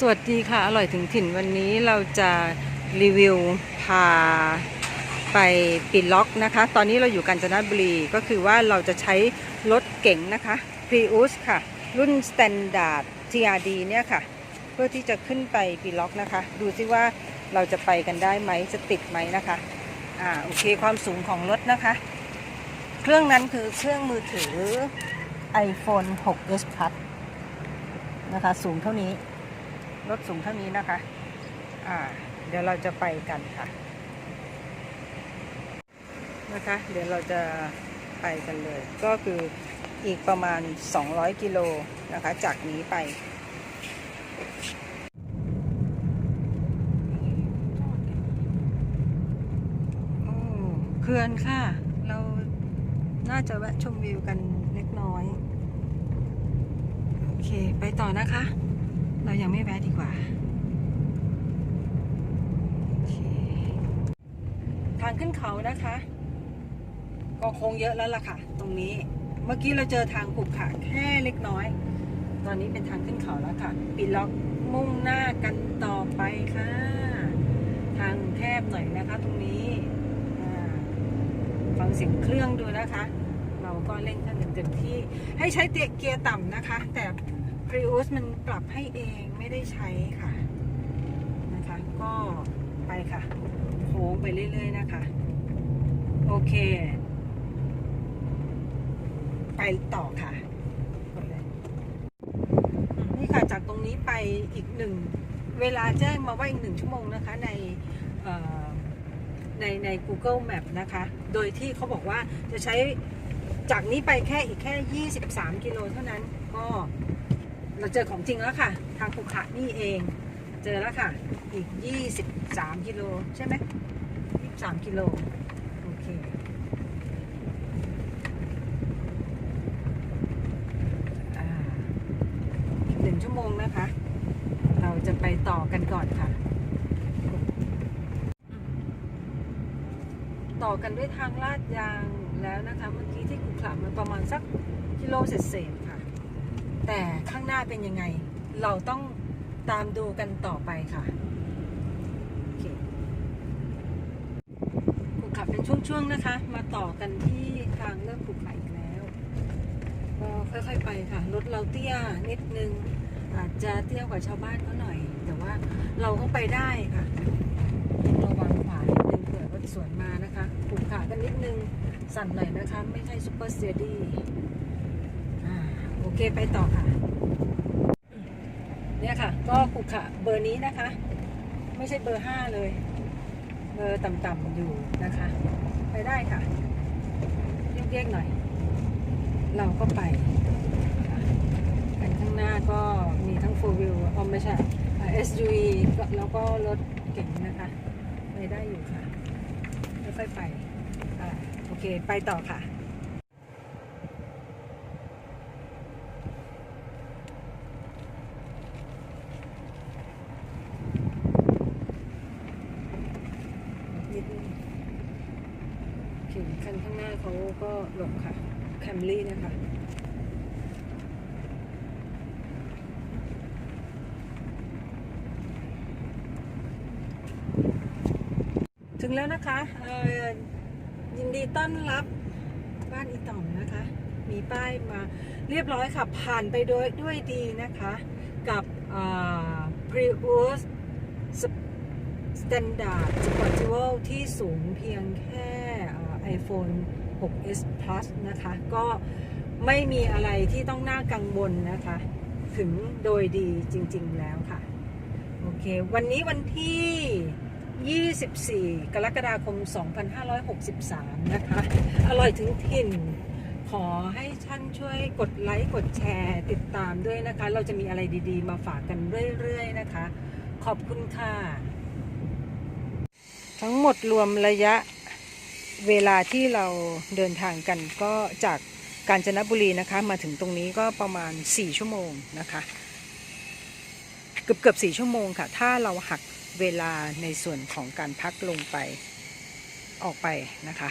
สวัสดีค่ะ อร่อยถึงถิ่นวันนี้เราจะรีวิวพาไปปิดล็อกนะคะ ตอนนี้เราอยู่กาญจนบุรีก็คือว่าเราจะใช้รถเก๋งนะคะ Prius ค่ะ รุ่น Standard TRD เนี่ยค่ะ เพื่อที่จะขึ้นไปปิดล็อกนะคะ ดูซิว่าเราจะไปกันได้ไหมจะติดไหมนะคะอ่าโอเคความสูงของรถนะคะ เครื่องนั้นคือเครื่องมือถือ iPhone 6s Plus นะคะ สูงเท่านี้ รถสูงเท่านี้นะคะ อ่า เดี๋ยวเราจะไปกันค่ะ นะคะ เดี๋ยวเราจะไปกันเลย ก็คืออีกประมาณ 200 กิโลนะคะ จากนี้ไปโอ้เขื่อนค่ะ เราน่าจะแวะชมวิวกันเล็กน้อย โอเค ไปต่อนะคะ เรายังไม่แวะดีกว่า ทางขึ้นเขานะคะ ก็คงเยอะแล้วล่ะค่ะ ตรงนี้ เมื่อกี้เราเจอทางขรุขระแค่เล็กน้อย ตอนนี้เป็นทางขึ้นเขาแล้วค่ะ ปิดล็อกมุ่งหน้ากันต่อไปค่ะ ทางแคบหน่อยนะคะ ตรงนี้ฟังเสียงเครื่องดูนะคะ เราก็เร่งเครื่องเต็มที่ ให้ใช้เตียเกียร์ต่ำนะคะ แต่ Prius มันปรับให้เองไม่ได้ใช้ค่ะนะคะก็ไปค่ะ โค้งไปเรื่อยๆนะคะ โอเค ไปต่อค่ะ นี่ค่ะจากตรงนี้ไปอีกหนึ่ง เวลาแจ้งมาว่าอีกหนึ่งชั่วโมงนะคะในในใน Google Map นะคะ โดยที่เขาบอกว่าจะใช้จากนี้ไปแค่อีกแค่ 23 กิโลเท่านั้นก็ เราเจอของจริงแล้วค่ะ ทางภูเขานี่เอง เจอแล้วค่ะ อีก 23 กิโลใช่ไหม23 กิโล โอเคอ่าอีกหนึ่งชั่วโมงนะคะ เราจะไปต่อกันก่อนค่ะ ต่อกันด้วยทางลาดยางแล้วนะคะ เมื่อกี้ที่ขุขระมันประมาณสักกิโลเศษๆ แต่ข้างหน้าเป็นยังไง เราต้องตามดูกันต่อไปค่ะขุขับเป็นช่วงๆนะคะ มาต่อกันที่ทางเริ่มขุขับอีกแล้ว ก็ค่อยๆไปค่ะ รถเราเตี้ยนิดนึง อาจจะเตี้ยกว่าชาวบ้านเขาหน่อย แต่ว่าเราก็ไปได้ค่ะ ระวังขวานิดนึงเผื่อรถสวนมานะคะขุขากันนิดนึง สั่นหน่อยนะคะ ไม่ใช่ซุปเปอร์สเตดี้ เคไปต่อค่ะ เนี่ยค่ะ ก็ขุขะเบอร์นี้นะคะ ไม่ใช่เบอร์ห้าเลย เบอร์ต่ำๆอยู่นะคะ ไปได้ค่ะเรียกๆหน่อย เราก็ไปกันข้างหน้าก็มีทั้ง4 wheel อ๋อไม่ใช่ SUV แล้วก็รถเก๋งนะคะ ไปได้อยู่ค่ะค่อยๆไปอโอเค ไปต่อค่ะ นิดนึงโอเคคันข้างหน้า เขาก็หลบค่ะแคมรี่นะคะถึงแล้วนะคะยินดีต้อนรับบ้านอีต่อมนะคะ มีป้ายมาเรียบร้อยค่ะ ผ่านไปโดยด้วยดีนะคะ กับอ่า Prius Standard Sportivo ที่สูงเพียงแค่อ่า iPhone 6s Plus นะคะ ก็ไม่มีอะไรที่ต้องน่ากังวลนะคะ ถึงโดยดีจริงๆแล้วค่ะ โอเค วันนี้วันที่ 24 กรกฎาคม 2563 นะคะ อร่อยถึงถิ่น ขอให้ท่านช่วยกดไลค์ กดแชร์ ติดตามด้วยนะคะ เราจะมีอะไรดีๆ มาฝากกันเรื่อยๆ นะคะ ขอบคุณค่ะ ทั้งหมดรวมระยะ เวลาที่เราเดินทางกันก็จากกาญจนบุรีนะคะ มาถึงตรงนี้ก็ประมาณ 4 ชั่วโมงนะคะ เกือบเกือบสี่ชั่วโมงค่ะ ถ้าเราหักเวลาในส่วนของการพักลงไปออกไปนะคะ